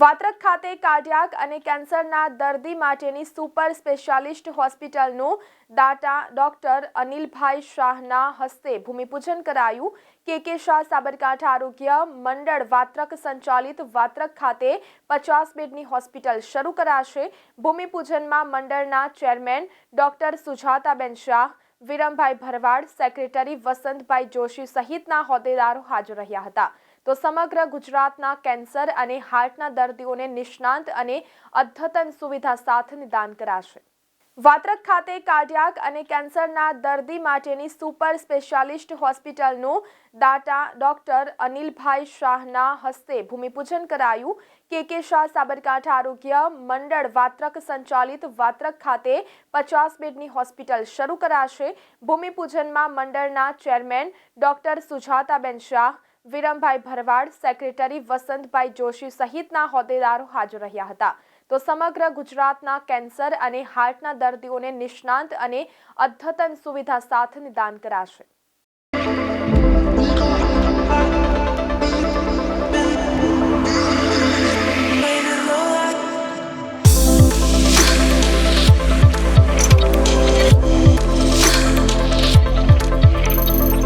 વાત્રક ખાતે કાર્ડિયાક અને કેન્સરના દર્દી માટેની સુપર સ્પેશિયાલિસ્ટ હોસ્પિટલનું દાટા ડોક્ટર અનિલભાઈ શાહના હસ્તે ભૂમિપૂજન કરાયું. કે કે શાહ સાબરકાંઠા આરોગ્ય મંડળ વાત્રક સંચાલિત વાત્રક ખાતે પચાસ બેડની હોસ્પિટલ શરૂ કરાશે. ભૂમિપૂજનમાં મંડળના chairman doctor Sujataben Shah, Virambhai Bharwad, secretary Vasantbhai Joshi સહિતના હોદ્દેદારો હાજર રહ્યા હતા. તો સમગ્ર ગુજરાતના કેન્સર અને હાર્ટના દર્દીઓને નિષ્ણાંત અને અદ્યતન સુવિધા સાથે નિદાન કરાશે. વાત્રક ખાતે કાર્ડિયાક અને કેન્સરના દર્દી માટેની સુપર સ્પેશિયાલિસ્ટ હોસ્પિટલનું દાતા ડોક્ટર અનિલભાઈ શાહના હસ્તે ભૂમિપૂજન કરાયું. કે કે શાહ સાબરકાંઠા આરોગ્ય મંડળ વાત્રક સંચાલિત વાત્રક ખાતે પચાસ બેડની હોસ્પિટલ શરૂ કરાશે. ભૂમિપૂજનમાં મંડળના chairman doctor Sujataben Shah Virambhai Bharwad, secretary Vasantbhai Joshi સહિતના હોદ્દેદારો હાજર રહ્યા હતા. તો સમગ્ર ગુજરાતના કેન્સર અને હાર્ટના દર્દીઓને નિષ્ણાંત અને અદ્યતન સુવિધા સાથે નિદાન કરાશે.